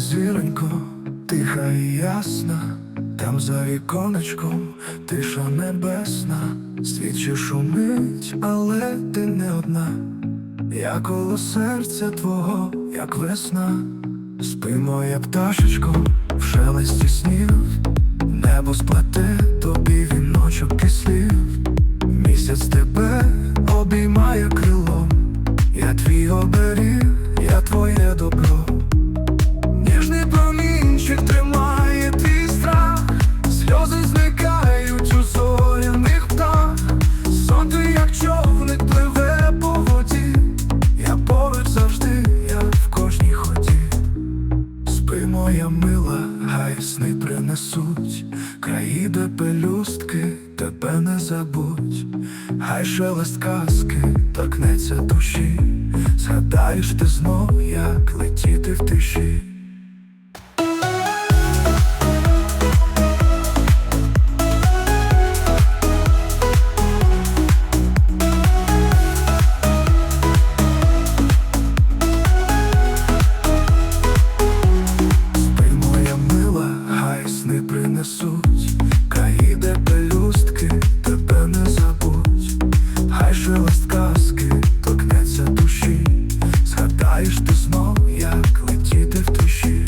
зіронько, тиха і ясна, там за віконечком тиша небесна, світ ще шумить, але ти не одна. Я коло серця твого, як весна, спи моя пташечко, в шелесті снів, небо сплете тобі сни принесуть, краї, пелюстки, тебе не забудь, хай шелест казки торкнеться душі, згадаєш ти знов, як летіти в тиші. Сни принесуть, краї, де пелюстки, тебе не забудь, хай шелест казки торкнеться душі, згадаєш ти знов, як летіти в тиші.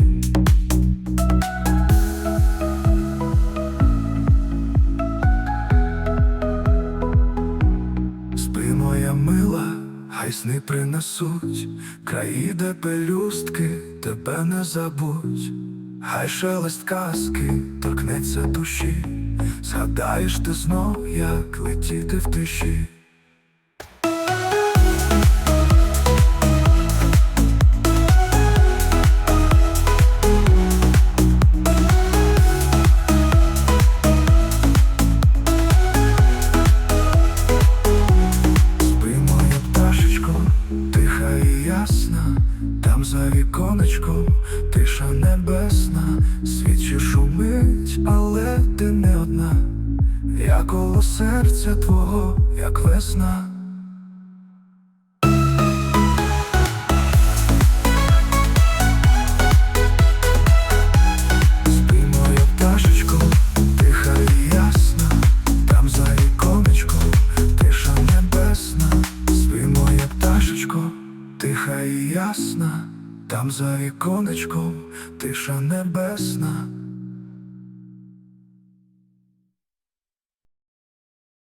Спи, моя мила, хай сни принесуть, краї, де пелюстки, тебе не забудь, хай шелест казки торкнеться душі, згадаєш ти знов, як летіти в тиші. За віконечком тиша небесна, свічі шумить, але ти не одна, я коло серця твого, як весна. Тиха і ясна, там за віконечком тиша небесна.